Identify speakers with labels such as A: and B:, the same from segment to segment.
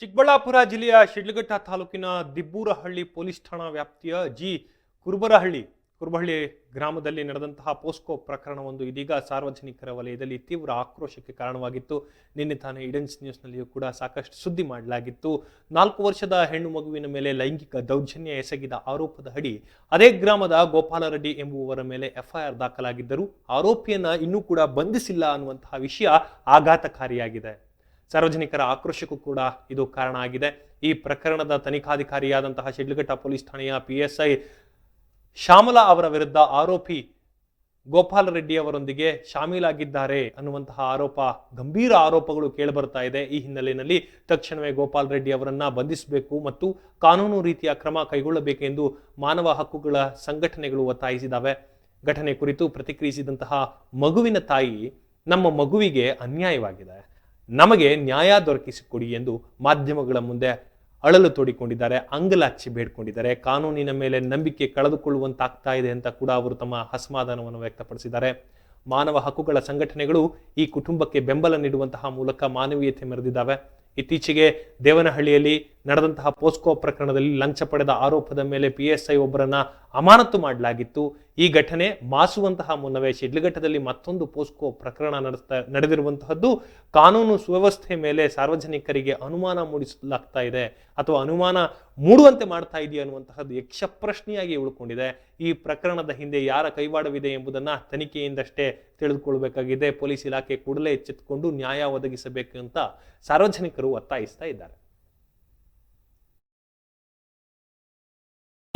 A: ಚಿಕ್ಕಬಳ್ಳಾಪುರ ಜಿಲ್ಲೆಯ ಶಿಡ್ಲಘಟ್ಟ ತಾಲೂಕಿನ ದಿಬ್ಬೂರಹಳ್ಳಿ ಪೊಲೀಸ್ ಠಾಣಾ ವ್ಯಾಪ್ತಿಯ ಜಿ. ಕುರುಬರಹಳ್ಳಿ ಕುರುಬಹಳ್ಳಿ ಗ್ರಾಮದಲ್ಲಿ ನಡೆದಂತಹ ಪೋಸ್ಕೋ ಪ್ರಕರಣವೊಂದು ಇದೀಗ ಸಾರ್ವಜನಿಕರ ವಲಯದಲ್ಲಿ ತೀವ್ರ ಆಕ್ರೋಶಕ್ಕೆ ಕಾರಣವಾಗಿತ್ತು. ನಿನ್ನೆ ತಾನೇ ಇಡನ್ಸ್ ನ್ಯೂಸ್ನಲ್ಲಿಯೂ ಕೂಡ ಸಾಕಷ್ಟು ಸುದ್ದಿ ಮಾಡಲಾಗಿತ್ತು. ನಾಲ್ಕು ವರ್ಷದ ಹೆಣ್ಣು ಮಗುವಿನ ಮೇಲೆ ಲೈಂಗಿಕ ದೌರ್ಜನ್ಯ ಎಸಗಿದ ಆರೋಪದ ಅಡಿ ಅದೇ ಗ್ರಾಮದ ಗೋಪಾಲರೆಡ್ಡಿ ಎಂಬುವವರ ಮೇಲೆ ಎಫ್ಐಆರ್ ದಾಖಲಾಗಿದ್ದರು ಆರೋಪಿಯನ್ನು ಇನ್ನೂ ಕೂಡ ಬಂಧಿಸಿಲ್ಲ ಅನ್ನುವಂತಹ ವಿಷಯ ಆಘಾತಕಾರಿಯಾಗಿದೆ. ಸಾರ್ವಜನಿಕರ ಆಕ್ರೋಶಕ್ಕೂ ಕೂಡ ಇದು ಕಾರಣ ಆಗಿದೆ. ಈ ಪ್ರಕರಣದ ತನಿಖಾಧಿಕಾರಿಯಾದಂತಹ ಶಿಡ್ಲಘಟ್ಟ ಪೊಲೀಸ್ ಠಾಣೆಯ ಪಿ ಎಸ್ ಐ ಶ್ಯಾಮಲಾ ಅವರ ವಿರುದ್ಧ ಆರೋಪಿ ಗೋಪಾಲ ರೆಡ್ಡಿ ಅವರೊಂದಿಗೆ ಶಾಮೀಲಾಗಿದ್ದಾರೆ ಅನ್ನುವಂತಹ ಆರೋಪ, ಗಂಭೀರ ಆರೋಪಗಳು ಕೇಳಿಬರ್ತಾ ಇದೆ ಈ ಹಿನ್ನೆಲೆಯಲ್ಲಿ. ತಕ್ಷಣವೇ ಗೋಪಾಲ್ ರೆಡ್ಡಿ ಅವರನ್ನ ಬಂಧಿಸಬೇಕು ಮತ್ತು ಕಾನೂನು ರೀತಿಯ ಕ್ರಮ ಕೈಗೊಳ್ಳಬೇಕೆಂದು ಮಾನವ ಹಕ್ಕುಗಳ ಸಂಘಟನೆಗಳು ಒತ್ತಾಯಿಸಿದಾವೆ ಘಟನೆ ಕುರಿತು ಪ್ರತಿಕ್ರಿಯಿಸಿದಂತಹ ಮಗುವಿನ ತಾಯಿ ನಮ್ಮ ಮಗುವಿಗೆ ಅನ್ಯಾಯವಾಗಿದೆ. ನಮಗೆ ನ್ಯಾಯ ದೊರಕಿಸಿಕೊಡಿ ಎಂದು ಮಾಧ್ಯಮಗಳ ಮುಂದೆ ಅಳಲು ತೋಡಿಕೊಂಡಿದ್ದಾರೆ, ಅಂಗಲಾಚಿ ಬೇಡ್ಕೊಂಡಿದ್ದಾರೆ. ಕಾನೂನಿನ ಮೇಲೆ ನಂಬಿಕೆ ಕಳೆದುಕೊಳ್ಳುವಂತಾಗ್ತಾ ಇದೆ ಅಂತ ಕೂಡ ಅವರು ತಮ್ಮ ಅಸಮಾಧಾನವನ್ನು ವ್ಯಕ್ತಪಡಿಸಿದ್ದಾರೆ. ಮಾನವ ಹಕ್ಕುಗಳ ಸಂಘಟನೆಗಳು ಈ ಕುಟುಂಬಕ್ಕೆ ಬೆಂಬಲ ನೀಡುವಂತಹ ಮೂಲಕ ಮಾನವೀಯತೆ ಮೆರೆದಿದ್ದಾವೆ. ಇತ್ತೀಚೆಗೆ ದೇವನಹಳ್ಳಿಯಲ್ಲಿ ನಡೆದಂತಹ ಪೋಸ್ಕೋ ಪ್ರಕರಣದಲ್ಲಿ ಲಂಚ ಪಡೆದ ಆರೋಪದ ಮೇಲೆ ಪಿ ಎಸ್ ಐ ಒಬ್ಬರನ್ನ ಅಮಾನತು ಮಾಡಲಾಗಿತ್ತು. ಈ ಘಟನೆ ಮಾಸುವಂತಹ ಮುನ್ನವೇ ಶಿಡ್ಲಘಟ್ಟದಲ್ಲಿ ಮತ್ತೊಂದು ಪೋಸ್ಕೋ ಪ್ರಕರಣ ನಡೆಸ್ತಾ, ನಡೆದಿರುವಂತಹದ್ದು ಕಾನೂನು ಸುವ್ಯವಸ್ಥೆ ಮೇಲೆ ಸಾರ್ವಜನಿಕರಿಗೆ ಅನುಮಾನ ಮೂಡಿಸಲಾಗ್ತಾ ಇದೆ. ಅಥವಾ ಅನುಮಾನ ಮೂಡುವಂತೆ ಮಾಡ್ತಾ ಇದೆಯಾ ಅನ್ನುವಂತಹದ್ದು ಯಕ್ಷ ಪ್ರಶ್ನೆಯಾಗಿ ಉಳ್ಕೊಂಡಿದೆ. ಈ ಪ್ರಕರಣದ ಹಿಂದೆ ಯಾರ ಕೈವಾಡವಿದೆ ಎಂಬುದನ್ನು ತನಿಖೆಯಿಂದಷ್ಟೇ ತಿಳಿದುಕೊಳ್ಳಬೇಕಾಗಿದೆ ಪೊಲೀಸ್ ಇಲಾಖೆ ಕೂಡಲೇ ಎಚ್ಚೆತ್ತುಕೊಂಡು ನ್ಯಾಯ ಒದಗಿಸಬೇಕು ಅಂತ ಸಾರ್ವಜನಿಕರು ಒತ್ತಾಯಿಸ್ತಾ ಇದ್ದಾರೆ.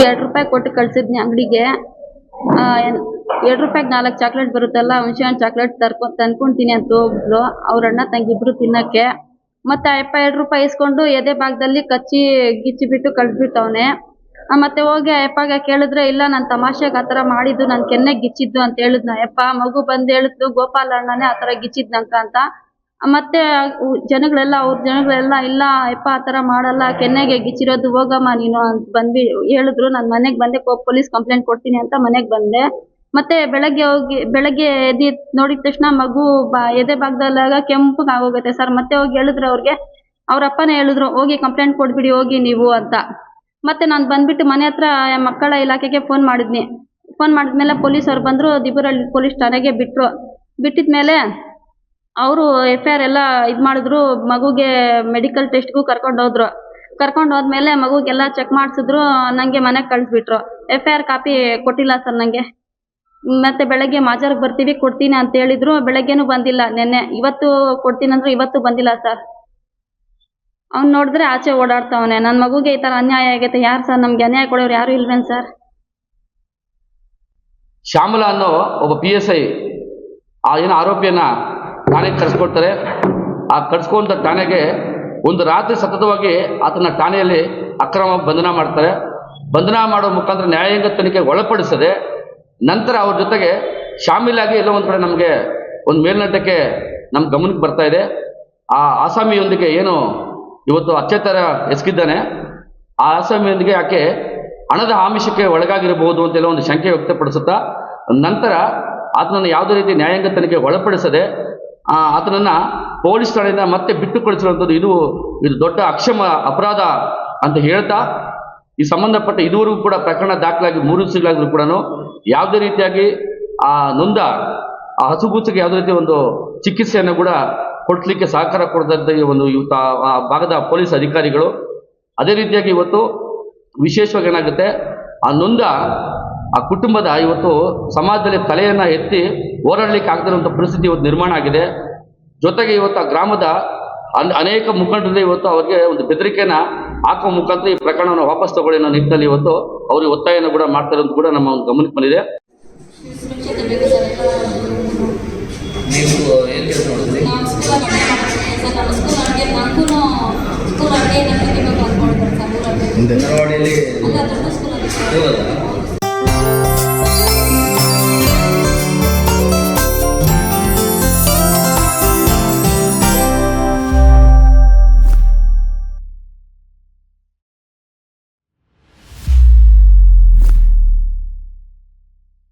B: ಎರಡು ರೂಪಾಯಿ ಕೊಟ್ಟು ಕಳ್ಸಿದ್ನಿ ಅಂಗಡಿಗೆ. ಎರಡು ರೂಪಾಯಿಗೆ ನಾಲ್ಕು ಚಾಕ್ಲೇಟ್ ಬರುತ್ತಲ್ಲ ಹುಣಸೆ ಹಣ್ಣು ಚಾಕ್ಲೇಟ್ ತರ್ಕೊ, ತಂದ್ಕೊಂತೀನಿ ಅಂತ ಹೋಗಿದ್ಲು ಅವ್ರ ಅಣ್ಣ ತಂಗಿ ಇಬ್ರು ತಿನ್ನಕ್ಕೆ. ಮತ್ತೆ ಅಪ್ಪ ಎರಡು ರೂಪಾಯಿ ಇಸ್ಕೊಂಡು ಎದೆ ಭಾಗದಲ್ಲಿ ಕಚ್ಚಿ ಗಿಚ್ಚಿ ಬಿಟ್ಟು ಕಳ್ಸಿಬಿಟ್ಟವನೆ ಮತ್ತೆ ಹೋಗಿ ಆ ಯಪ್ಪಗೆ ಕೇಳಿದ್ರೆ, ಇಲ್ಲ, ನಾನು ತಮಾಷೆಗೆ ಆ ಥರ ಮಾಡಿದ್ದು ನನ್ನ ಕೆನ್ನೆ ಗಿಚ್ಚಿದ್ದು ಅಂತ ಹೇಳಿದ್ನ. ಅಪ್ಪ ಮಗು ಬಂದು ಹೇಳಿದ್ಲು ಗೋಪಾಲ ಅಣ್ಣನೇ ಆತರ ಥರ ಗಿಚ್ಚಿದ್ನಂಕ ಅಂತ. ಮತ್ತೆ ಜನಗಳೆಲ್ಲ, ಅವ್ರ ಜನಗಳೆಲ್ಲ, ಇಲ್ಲ ಯಪ್ಪ ಆ ಥರ ಮಾಡಲ್ಲ, ಕೆನ್ನೆಗೆ ಗಿಚ್ಚಿರೋದು ಹೋಗಮ್ಮ, ನೀನು ಅಂತ ಬಂದ್ವಿ, ಹೇಳಿದ್ರು. ನಾನು ಮನೆಗೆ ಬಂದೆ ಪೊಲೀಸ್ ಕಂಪ್ಲೇಂಟ್ ಕೊಡ್ತೀನಿ ಅಂತ ಮನೆಗೆ ಬಂದೆ. ಮತ್ತೆ ಬೆಳಗ್ಗೆ ಹೋಗಿ, ಬೆಳಗ್ಗೆ ಎದ್ದು ನೋಡಿದ ತಕ್ಷಣ ಮಗು ಬಾ, ಎದೆ ಭಾಗದಲ್ಲಾಗ ಕೆಂಪಗೆ ಆಗೋಗುತ್ತೆ ಸರ್. ಮತ್ತೆ ಹೋಗಿ ಹೇಳಿದ್ರು ಅವ್ರಿಗೆ. ಅವ್ರ ಅಪ್ಪನೇ ಹೇಳಿದ್ರು, ಹೋಗಿ ಕಂಪ್ಲೇಂಟ್ ಕೊಟ್ಬಿಡಿ, ಹೋಗಿ ನೀವು ಅಂತ. ಮತ್ತೆ ನಾನು ಬಂದ್ಬಿಟ್ಟು ಮನೆ ಹತ್ರ ಮಕ್ಕಳ ಇಲಾಖೆಗೆ ಫೋನ್ ಮಾಡಿದ್ನಿ. ಫೋನ್ ಮಾಡಿದ್ಮೇಲೆ ಪೊಲೀಸ್ ಅವ್ರು ಬಂದರು ದಿಬ್ಬೂರಲ್ಲಿ ಪೊಲೀಸ್ ಠಾಣೆಗೆ ಬಿಟ್ಟರು ಬಿಟ್ಟಿದ್ಮೇಲೆ ಅವರು ಎಫ್ ಐ ಆರ್ ಎಲ್ಲ ಇದು ಮಾಡಿದ್ರು, ಮಗುಗೆ ಮೆಡಿಕಲ್ ಟೆಸ್ಟ್ಗೂ ಕರ್ಕೊಂಡು ಹೋದ್ರು. ಕರ್ಕೊಂಡು ಹೋದ್ಮೇಲೆ ಮಗುಗೆಲ್ಲ ಚೆಕ್ ಮಾಡಿಸಿದ್ರು ನನಗೆ ಮನೆಗೆ ಕಳಿಸ್ಬಿಟ್ರು. ಎಫ್ ಐ ಆರ್ ಕಾಪಿ ಕೊಟ್ಟಿಲ್ಲ ಸರ್ ನನಗೆ ಮತ್ತೆ ಬೆಳಗ್ಗೆ ಮಾಜಾರ್ಗೆ ಬರ್ತೀವಿ, ಕೊಡ್ತೀನಿ ಅಂತ ಹೇಳಿದ್ರು, ಬೆಳಗ್ಗೆನೂ ಬಂದಿಲ್ಲ ನಿನ್ನೆ. ಇವತ್ತು ಕೊಡ್ತೀನಿ ಅಂದ್ರೆ ಇವತ್ತು ಬಂದಿಲ್ಲ ಸರ್. ಅವ್ನು ನೋಡಿದ್ರೆ ಆಚೆ ಓಡಾಡ್ತಾವನೆ. ನನ್ನ ಮಗುಗೆ ಈ ಥರ ಅನ್ಯಾಯ ಆಗೈತೆ. ಯಾರು ಸರ್ ನಮ್ಗೆ ಅನ್ಯಾಯ ಕೊಡೋರು ಯಾರು ಇಲ್ವೇನು ಸರ್?
C: ಶ್ಯಾಮಲಾ ಅನ್ನೋ ಒಬ್ಬ ಪಿ ಎಸ್ ಐ ಆ ಏನು ಆರೋಪಿಯನ್ನ ಠಾಣೆಗೆ ಕರೆಸ್ಕೊಡ್ತಾರೆ. ಆ ಕರೆಸ್ಕೊಂಡ ಠಾಣೆಗೆ ಒಂದು ರಾತ್ರಿ ಸತತವಾಗಿ ಆತನ ಠಾಣೆಯಲ್ಲಿ ಅಕ್ರಮ ಬಂಧನ ಮಾಡ್ತಾರೆ. ಬಂಧನ ಮಾಡೋ ಮುಖಾಂತರ ನ್ಯಾಯಾಂಗ ತನಿಖೆಗೆ ಒಳಪಡಿಸದೆ ನಂತರ ಅವ್ರ ಜೊತೆಗೆ ಶಾಮೀಲಾಗಿ ಎಲ್ಲೋ ಒಂದು ಕಡೆ ನಮಗೆ ಒಂದು ಮೇಲ್ನೋಟಕ್ಕೆ ನಮ್ಮ ಗಮನಕ್ಕೆ ಬರ್ತಾ ಇದೆ. ಆ ಆಸಾಮಿಯೊಂದಿಗೆ ಏನು ಇವತ್ತು ಅತ್ಯಾಚಾರ ಎಸಗಿದ್ದಾನೆ. ಆ ಆಸಾಮಿಯೊಂದಿಗೆ ಆಕೆ ಹಣದ ಆಮಿಷಕ್ಕೆ ಒಳಗಾಗಿರಬಹುದು ಅಂತೆಲ್ಲ ಒಂದು ಶಂಕೆ ವ್ಯಕ್ತಪಡಿಸುತ್ತಾ, ನಂತರ ಆತನನ್ನು ಯಾವುದೇ ರೀತಿ ನ್ಯಾಯಾಂಗ ತನಿಖೆಗೆ ಒಳಪಡಿಸದೆ ಆತನನ್ನ ಪೊಲೀಸ್ ಠಾಣೆಯಿಂದ ಮತ್ತೆ ಬಿಟ್ಟು ಕಳಿಸಿರುವಂಥದ್ದು ಇದು ಇದು ದೊಡ್ಡ ಅಕ್ಷಮ ಅಪರಾಧ ಅಂತ ಹೇಳ್ತಾ, ಈ ಸಂಬಂಧಪಟ್ಟ ಇದುವರೆಗೂ ಕೂಡ ಪ್ರಕರಣ ದಾಖಲಾಗಿ ಮೂರು ದಿವಸಗಳಾದರೂ ಕೂಡ ಯಾವುದೇ ರೀತಿಯಾಗಿ ಆ ನೊಂದ, ಆ ಹಸುಗೂಸಿಗೆ ಯಾವುದೇ ರೀತಿ ಒಂದು ಚಿಕಿತ್ಸೆಯನ್ನು ಕೂಡ ಕೊಡ್ಲಿಕ್ಕೆ ಸಹಕಾರ ಕೊಡದಂತ ಒಂದು ಇವತ್ತು ಆ ಭಾಗದ ಪೊಲೀಸ್ ಅಧಿಕಾರಿಗಳು, ಅದೇ ರೀತಿಯಾಗಿ ಇವತ್ತು ವಿಶೇಷವಾಗಿ ಏನಾಗುತ್ತೆ, ಆ ನೊಂದ ಆ ಕುಟುಂಬದ ಇವತ್ತು ಸಮಾಜದಲ್ಲಿ ತಲೆಯನ್ನು ಎತ್ತಿ ಹೋರಾಡ್ಲಿಕ್ಕೆ ಆಗದಿರುವಂಥ ಪರಿಸ್ಥಿತಿ ಇವತ್ತು ನಿರ್ಮಾಣ ಆಗಿದೆ. ಜೊತೆಗೆ ಇವತ್ತು ಆ ಗ್ರಾಮದ ಅನ್- ಅನೇಕ ಮುಖಂಡರಿಂದ ಇವತ್ತು ಅವರಿಗೆ ಒಂದು ಬೆದರಿಕೆಯನ್ನು ಹಾಕುವ ಮುಖಾಂತರ ಈ ಪ್ರಕರಣವನ್ನು ವಾಪಸ್ ತಗೊಳ್ಳಿ ಅನ್ನೋ ನಿಟ್ಟಿನಲ್ಲಿ ಇವತ್ತು ಅವರಿಗೆ ಒತ್ತಾಯನ ಕೂಡ ಮಾಡ್ತಾರೆ ಅಂತ ಕೂಡ ನಮ್ಮ ಒಂದು ಗಮನಕ್ಕೆ ಬಂದಿದೆ.
D: ಅಂಗನವಾಡಿಯಲ್ಲಿ